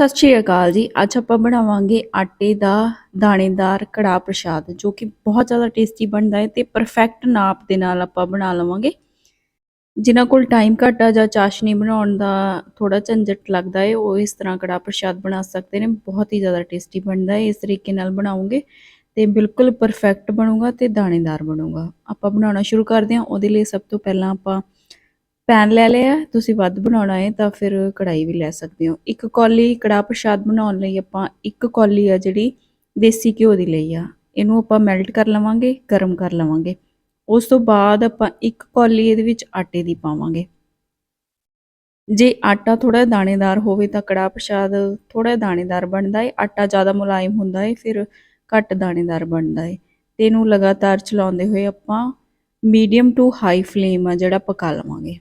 ਸਤਿ ਸ਼੍ਰੀ ਅਕਾਲ ਜੀ। ਅੱਜ ਆਪਾਂ ਬਣਾਵਾਂਗੇ ਆਟੇ ਦਾ ਦਾਣੇਦਾਰ ਕੜਾਹ ਪ੍ਰਸ਼ਾਦ, ਜੋ ਕਿ ਬਹੁਤ ਜ਼ਿਆਦਾ ਟੇਸਟੀ ਬਣਦਾ ਹੈ ਤੇ ਪਰਫੈਕਟ ਨਾਪ ਦੇ ਨਾਲ ਆਪਾਂ ਬਣਾ ਲਵਾਂਗੇ। ਜਿਨ੍ਹਾਂ ਕੋਲ ਟਾਈਮ ਘੱਟ ਆ ਜਾਂ ਚਾਸ਼ਨੀ ਬਣਾਉਣ ਦਾ ਥੋੜਾ ਝੰਜਟ ਲੱਗਦਾ ਹੈ, ਉਹ ਇਸ ਤਰ੍ਹਾਂ ਕੜਾਹ ਪ੍ਰਸ਼ਾਦ ਬਣਾ ਸਕਦੇ ਨੇ। ਬਹੁਤ ਹੀ ਜ਼ਿਆਦਾ ਟੇਸਟੀ ਬਣਦਾ ਹੈ, ਇਸ ਤਰੀਕੇ ਨਾਲ ਬਣਾਉਂਗੇ ਤੇ ਬਿਲਕੁਲ ਪਰਫੈਕਟ ਬਣੂਗਾ ਤੇ ਦਾਣੇਦਾਰ ਬਣੂਗਾ। ਆਪਾਂ ਬਣਾਉਣਾ ਸ਼ੁਰੂ ਕਰਦੇ ਹਾਂ, ਉਹਦੇ ਲਈ ਸਭ ਤੋਂ ਪਹਿਲਾਂ ਆਪਾਂ ਪੈਨ ਲੈ ਲਿਆ, ਤੁਸੀਂ ਵੱਧ ਬਣਾਉਣਾ ਹੈ ਤਾਂ ਫਿਰ ਕੜਾਈ ਵੀ ਲੈ ਸਕਦੇ ਹੋ। ਇੱਕ ਕੌਲੀ ਕੜਾਹ ਪ੍ਰਸ਼ਾਦ ਬਣਾਉਣ ਲਈ ਆਪਾਂ ਇੱਕ ਕੌਲੀ ਆ ਜਿਹੜੀ ਦੇਸੀ ਘਿਓ ਦੀ ਲਈ ਆ। ਇਹਨੂੰ ਆਪਾਂ ਮੈਲਟ ਕਰ ਲਵਾਂਗੇ, ਗਰਮ ਕਰ ਲਵਾਂਗੇ। ਉਸ ਤੋਂ ਬਾਅਦ ਆਪਾਂ ਇੱਕ ਕੌਲੀ ਇਹਦੇ ਵਿੱਚ ਆਟੇ ਦੀ ਪਾਵਾਂਗੇ। ਜੇ ਆਟਾ ਥੋੜਾ ਦਾਣੇਦਾਰ ਹੋਵੇ ਤਾਂ ਕੜਾਹ ਪ੍ਰਸ਼ਾਦ ਥੋੜਾ ਦਾਣੇਦਾਰ ਬਣਦਾ ਹੈ ਆਟਾ ਜ਼ਿਆਦਾ ਮੁਲਾਇਮ ਹੁੰਦਾ ਹੈ ਫਿਰ ਘੱਟ ਦਾਣੇਦਾਰ ਬਣਦਾ ਹੈ ਤੇ ਇਹਨੂੰ ਲਗਾਤਾਰ ਚਲਾਉਂਦੇ ਹੋਏ ਆਪਾਂ ਮੀਡੀਅਮ ਟੂ ਹਾਈ ਫਲੇਮ ਆ ਜਿਹੜਾ ਪਕਾ ਲਵਾਂਗੇ।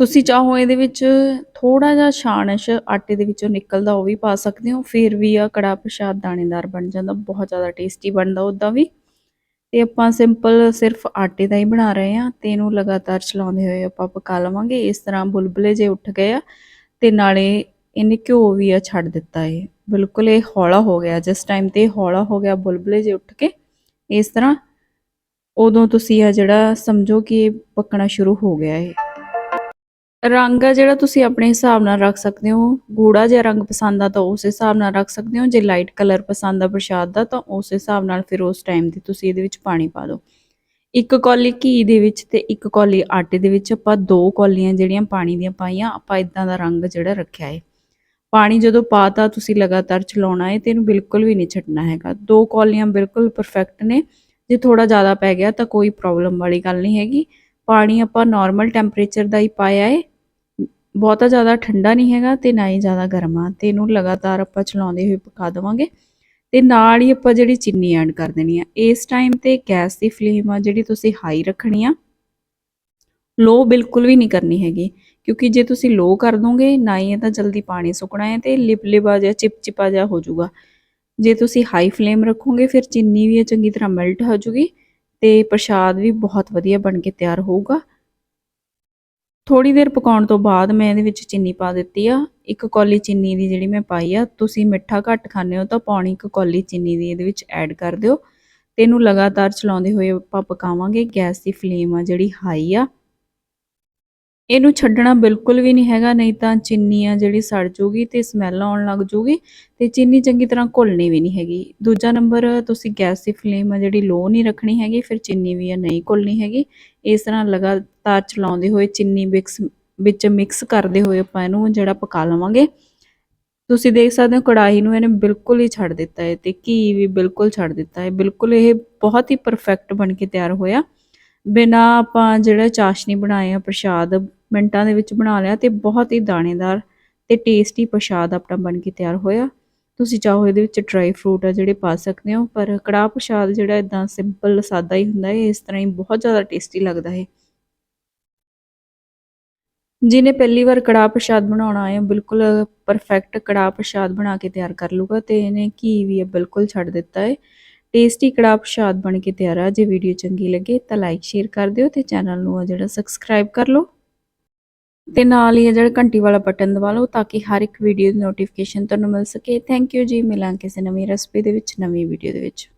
ਤੁਸੀਂ ਚਾਹੋ ਇਹਦੇ ਵਿੱਚ ਥੋੜਾ ਜਿਹਾ ਛਾਣਸ਼ ਆਟੇ ਦੇ ਵਿੱਚੋਂ ਨਿਕਲਦਾ, ਉਹ ਵੀ ਪਾ ਸਕਦੇ ਹੋ। ਫਿਰ ਵੀ ਆ ਕੜਾ ਪ੍ਰਸ਼ਾਦ ਦਾਣੇਦਾਰ ਬਣ ਜਾਂਦਾ, ਬਹੁਤ ਜ਼ਿਆਦਾ ਟੇਸਟੀ ਬਣਦਾ ਉਦਾਂ ਵੀ। ਤੇ ਆਪਾਂ ਸਿੰਪਲ ਸਿਰਫ ਆਟੇ ਦਾ ਹੀ ਬਣਾ ਰਹੇ ਆ ਤੇ ਇਹਨੂੰ ਲਗਾਤਾਰ ਚਲਾਉਂਦੇ ਹੋਏ ਆਪਾਂ ਪਕਾ ਲਵਾਂਗੇ। ਇਸ ਤਰ੍ਹਾਂ ਬੁਲਬੁਲੇ ਜੇ ਉੱਠ ਗਏ ਆ ਤੇ ਨਾਲੇ ਇਹਨੇ ਘਿਓ ਵੀ ਆ ਛੱਡ ਦਿੱਤਾ ਏ। ਬਿਲਕੁਲ ਇਹ ਹੌਲਾ ਹੋ ਗਿਆ, ਜਿਸ ਟਾਈਮ ਤੇ ਹੌਲਾ ਹੋ ਗਿਆ ਬੁਲਬੁਲੇ ਜੇ ਉੱਠ ਕੇ, ਇਸ ਤਰ੍ਹਾਂ ਉਦੋਂ ਤੁਸੀਂ ਆ ਜਿਹੜਾ ਸਮਝੋ ਕਿ ਪੱਕਣਾ ਸ਼ੁਰੂ ਹੋ ਗਿਆ ਏ। ਰੰਗ ਆ ਜਿਹੜਾ ਤੁਸੀਂ ਆਪਣੇ ਹਿਸਾਬ ਨਾਲ ਰੱਖ ਸਕਦੇ ਹੋ। ਗੂੜਾ ਜਿਹਾ ਰੰਗ ਪਸੰਦ ਆ ਤਾਂ ਉਸ ਹਿਸਾਬ ਨਾਲ ਰੱਖ ਸਕਦੇ ਹੋ। ਜੇ ਲਾਈਟ ਕਲਰ ਪਸੰਦ ਆ ਪ੍ਰਸ਼ਾਦ ਦਾ ਤਾਂ ਉਸ ਹਿਸਾਬ ਨਾਲ ਫਿਰ ਉਸ ਟਾਈਮ ਤੇ ਤੁਸੀਂ ਇਹਦੇ ਵਿੱਚ ਪਾਣੀ ਪਾ ਦਿਓ। ਇੱਕ ਕੌਲੀ ਘੀ ਦੇ ਵਿੱਚ ਤੇ ਇੱਕ ਕੌਲੀ ਆਟੇ ਦੇ ਵਿੱਚ ਆਪਾਂ ਦੋ ਕੌਲੀਆਂ ਜਿਹੜੀਆਂ ਪਾਣੀ ਦੀਆਂ ਪਾਈਆਂ, ਆਪਾਂ ਇਦਾਂ ਦਾ ਰੰਗ ਜਿਹੜਾ ਰੱਖਿਆ ਹੈ ਪਾਣੀ ਜਦੋਂ ਪਾਤਾ ਤੁਸੀਂ ਲਗਾਤਾਰ ਚਲਾਉਣਾ ਹੈ ਤੇ ਇਹਨੂੰ ਬਿਲਕੁਲ ਵੀ ਨਹੀਂ ਛੱਡਣਾ ਹੈਗਾ। ਦੋ ਕੌਲੀਆਂ ਬਿਲਕੁਲ ਪਰਫੈਕਟ ਨੇ। ਜੇ ਥੋੜਾ ਜ਼ਿਆਦਾ ਪੈ ਗਿਆ ਤਾਂ ਕੋਈ ਪ੍ਰੋਬਲਮ ਵਾਲੀ ਗੱਲ ਨਹੀਂ ਹੈਗੀ। ਪਾਣੀ ਆਪਾਂ ਨਾਰਮਲ ਟੈਂਪਰੇਚਰ ਦਾ ਹੀ ਪਾਇਆ ਹੈ ਬਹੁਤਾ ਜ਼ਿਆਦਾ ਠੰਡਾ ਨਹੀਂ ਹੈਗਾ ਤੇ ਨਾ ਹੀ ਜ਼ਿਆਦਾ ਗਰਮ ਆ। ਤੇ ਇਹਨੂੰ ਲਗਾਤਾਰ ਆਪਾਂ ਚਲਾਉਂਦੇ ਹੋਏ ਪਕਾ ਦੇਵਾਂਗੇ। ਤੇ ਨਾਲ ਹੀ ਆਪਾਂ ਜਿਹੜੀ ਚੀਨੀ ਐਡ ਕਰ ਦੇਣੀ ਆ। ਇਸ ਟਾਈਮ ਤੇ ਗੈਸ ਦੀ ਫਲੇਮ ਆ ਜਿਹੜੀ ਤੁਸੀਂ ਹਾਈ ਰੱਖਣੀ ਆ। ਲੋ ਬਿਲਕੁਲ ਵੀ ਨਹੀਂ ਕਰਨੀ ਹੈਗੀ। ਕਿਉਂਕਿ ਜੇ ਤੁਸੀਂ ਲੋ ਕਰ ਦੋਗੇ, ਨਾ ਹੀ ਇਹ ਤਾਂ ਜਲਦੀ ਪਾਣੀ ਸੁੱਕਣਾ ਹੈ ਤੇ ਲਿਪਲਿਪਾ ਜਿਹਾ, ਚਿਪਚਿਪਾ ਜਿਹਾ ਹੋ ਜਾਊਗਾ। ਜੇ ਤੁਸੀਂ ਹਾਈ ਫਲੇਮ ਰੱਖੋਗੇ, ਫਿਰ ਚੀਨੀ ਵੀ ਚੰਗੀ ਤਰ੍ਹਾਂ ਮੈਲਟ ਹੋ ਜੂਗੀ ਤੇ ਪ੍ਰਸ਼ਾਦ ਵੀ ਬਹੁਤ ਵਧੀਆ ਬਣ ਕੇ ਤਿਆਰ ਹੋਊਗਾ। ਥੋੜੀ ਦੇਰ ਪਕਾਉਣ ਤੋਂ ਬਾਅਦ ਮੈਂ ਇਹਦੇ ਵਿੱਚ ਚੀਨੀ ਪਾ ਦਿੱਤੀ ਆ, ਇੱਕ ਕੌਲੀ ਚੀਨੀ ਦੀ ਜਿਹੜੀ ਮੈਂ ਪਾਈ ਆ, ਤੁਸੀਂ ਮਿੱਠਾ ਘੱਟ ਖਾਂਦੇ ਹੋ ਤਾਂ ਪੌਣੀ ਇੱਕ ਕੌਲੀ ਚੀਨੀ ਦੀ ਇਹਦੇ ਵਿੱਚ ਐਡ ਕਰ ਦਿਓ। ਤੇ ਇਹਨੂੰ ਲਗਾਤਾਰ ਚਲਾਉਂਦੇ ਹੋਏ ਆਪਾਂ ਪਕਾਵਾਂਗੇ, ਗੈਸ ਦੀ ਫਲੇਮ ਆ ਜਿਹੜੀ ਹਾਈ ਆ। ਇਹਨੂੰ ਛੱਡਣਾ ਬਿਲਕੁਲ ਵੀ ਨਹੀਂ ਹੈਗਾ, ਨਹੀਂ ਤਾਂ ਚੀਨੀ ਆ ਜਿਹੜੀ ਸੜ ਜੂਗੀ ਤੇ ਸਮੈਲ ਆਉਣ ਲੱਗ ਜੂਗੀ ਤੇ ਚੀਨੀ ਚੰਗੀ ਤਰ੍ਹਾਂ ਘੁਲਣੀ ਵੀ ਨਹੀਂ ਹੈਗੀ। ਦੂਜਾ ਨੰਬਰ ਤੁਸੀਂ ਗੈਸ ਦੀ ਫਲੇਮ ਆ ਜਿਹੜੀ ਲੋ ਨਹੀਂ ਰੱਖਣੀ ਹੈਗੀ, ਫਿਰ ਚੀਨੀ ਵੀ ਆ ਨਹੀਂ ਘੁਲਣੀ ਹੈਗੀ। ਇਸ ਤਰ੍ਹਾਂ ਲਗਾਤਾਰ ਚਲਾਉਂਦੇ ਹੋਏ ਚੀਨੀ ਮਿਕਸ ਵਿੱਚ ਮਿਕਸ ਕਰਦੇ ਹੋਏ ਆਪਾਂ ਇਹਨੂੰ ਜਿਹੜਾ ਪਕਾ ਲਵਾਂਗੇ। ਤੁਸੀਂ ਦੇਖ ਸਕਦੇ ਹੋ ਕੜਾਹੀ ਨੂੰ ਇਹਨੇ ਬਿਲਕੁਲ ਹੀ ਛੱਡ ਦਿੱਤਾ ਹੈ ਤੇ ਘੀ ਵੀ ਬਿਲਕੁਲ ਛੱਡ ਦਿੱਤਾ ਹੈ। ਬਿਲਕੁਲ ਇਹ ਬਹੁਤ ਹੀ ਪਰਫੈਕਟ ਬਣ ਕੇ ਤਿਆਰ ਹੋਇਆ। ਬਿਨਾ ਆਪਾਂ ਜਿਹੜਾ ਚਾਸ਼ਨੀ ਬਣਾਏ ਆ, ਪ੍ਰਸ਼ਾਦ ਮਿੰਟਾਂ ਦੇ ਵਿੱਚ ਬਣਾ ਲਿਆ ਤੇ ਬਹੁਤ ਹੀ ਦਾਣੇਦਾਰ ਤੇ ਟੇਸਟੀ ਪ੍ਰਸ਼ਾਦ ਆਪਣਾ ਬਣ ਕੇ ਤਿਆਰ ਹੋਇਆ। ਤੁਸੀਂ ਚਾਹੋ ਇਹਦੇ ਵਿੱਚ ਡਰਾਈ ਫਰੂਟ ਆ ਜਿਹੜੇ ਪਾ ਸਕਦੇ ਹੋ, ਪਰ ਕੜਾਹ ਪ੍ਰਸ਼ਾਦ ਜਿਹੜਾ ਇਦਾਂ ਸਿੰਪਲ ਸਾਦਾ ਹੀ ਹੁੰਦਾ ਹੈ, ਇਸ ਤਰ੍ਹਾਂ ਹੀ ਬਹੁਤ ਜ਼ਿਆਦਾ ਟੇਸਟੀ ਲੱਗਦਾ ਹੈ। ਜਿਹਨੇ ਪਹਿਲੀ ਵਾਰ ਕੜਾਹ ਪ੍ਰਸ਼ਾਦ ਬਣਾਉਣਾ ਹੈ, ਬਿਲਕੁਲ ਪਰਫੈਕਟ ਕੜਾਹ ਪ੍ਰਸ਼ਾਦ ਬਣਾ ਕੇ ਤਿਆਰ ਕਰ ਲੂਗਾ ਤੇ ਇਹਨੇ ਘੀ ਵੀ ਬਿਲਕੁਲ ਛੱਡ ਦਿੱਤਾ ਹੈ। ਟੇਸਟੀ ਕੜਾਹ ਪ੍ਰਸ਼ਾਦ ਬਣ ਕੇ ਤਿਆਰ ਆ। ਜੇ ਵੀਡੀਓ ਚੰਗੀ ਲੱਗੇ ਤਾਂ ਲਾਈਕ ਸ਼ੇਅਰ ਕਰ ਦਿਓ ਤੇ ਚੈਨਲ ਨੂੰ ਆ ਜਿਹੜਾ ਸਬਸਕ੍ਰਾਈਬ ਕਰ ਲਓ। ਤੇ ਨਾਲ ਹੀ ਜਿਹੜਾ ਘੰਟੀ ਵਾਲਾ ਬਟਨ ਦਬਾ ਲਓ ਤਾਂ ਕਿ ਹਰ ਇੱਕ ਵੀਡੀਓ ਦੀ ਨੋਟੀਫਿਕੇਸ਼ਨ ਤੁਹਾਨੂੰ ਮਿਲ ਸਕੇ। ਥੈਂਕ ਯੂ ਜੀ। ਮਿਲਾਂ ਕਿਸੇ ਨਵੀਂ ਰੈਸਪੀ ਦੇ ਵਿੱਚ ਨਵੀਂ ਵੀਡੀਓ ਦੇ ਵਿੱਚ।